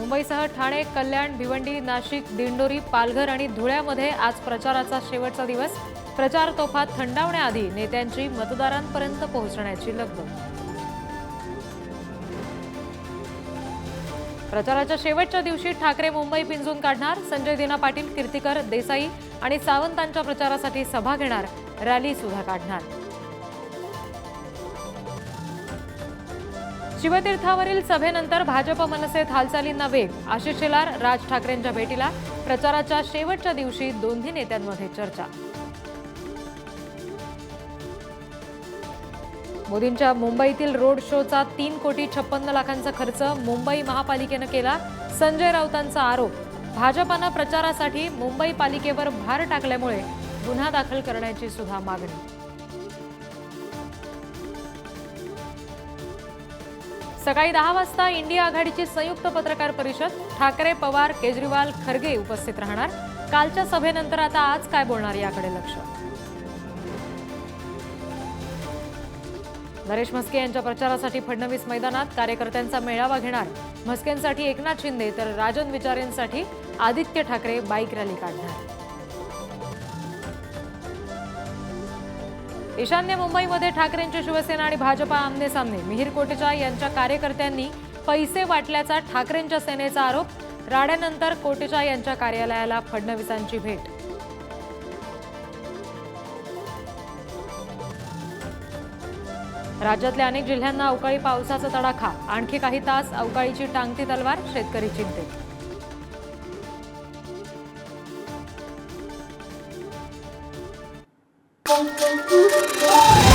मुंबईसह ठाणे कल्याण भिवंडी नाशिक दिंडोरी पालघर आणि धुळ्यामध्ये आज प्रचाराचा शेवटचा दिवस. प्रचार तोफा थंडावण्याआधी नेत्यांची मतदारांपर्यंत पोहोचण्याची लगबग. प्रचाराच्या शेवटच्या दिवशी ठाकरे मुंबई पिंजून काढणार. संजय दिना पाटील कीर्तिकर देसाई आणि सावंतांच्या प्रचारासाठी सभा घेणार. रॅली सुद्धा काढणार. शिवतीर्थावरील सभेनंतर भाजप मनसेत हालचालींना वेग आशिष शेलार राज ठाकरेंच्या भेटीला प्रचाराच्या शेवटच्या दिवशी दोन्ही नेत्यांमध्ये चर्चा. मोदींच्या मुंबईतील रोड शोचा तीन कोटी छप्पन्न लाखांचा खर्च मुंबई महापालिकेनं केला संजय राऊतांचा आरोप. भाजपानं प्रचारासाठी मुंबई पालिकेवर भार टाकल्यामुळे गुन्हा दाखल करण्याची सुद्धा मागणी. सकाळी दहा वाजता इंडिया आघाडीची संयुक्त पत्रकार परिषद ठाकरे पवार केजरीवाल खरगे उपस्थित राहणार. कालच्या सभेनंतर आता आज काय बोलणार याकडे लक्ष? नरेश म्हस्के यांच्या प्रचारासाठी फडणवीस मैदानात कार्यकर्त्यांचा मेळावा घेणार. म्हस्केंसाठी एकनाथ शिंदे तर राजन विचारेंसाठी आदित्य ठाकरे बाईक रॅली काढणार. ईशान्य मुंबईमध्ये ठाकरेंची शिवसेना आणि भाजपा आमने सामने. मिहीर कोटेचा यांच्या कार्यकर्त्यांनी पैसे वाटल्याचा ठाकरेंच्या सेनेचा आरोप. राड्यानंतर कोटेचा यांच्या कार्यालयाला फडणवीसांची भेट. राज्यातल्या अनेक जिल्ह्यांना अवकाळी पावसाचा तडाखा. आणखी काही तास अवकाळीची टांगती तलवार शेतकरी चिंतेत. Bom, bom, bom,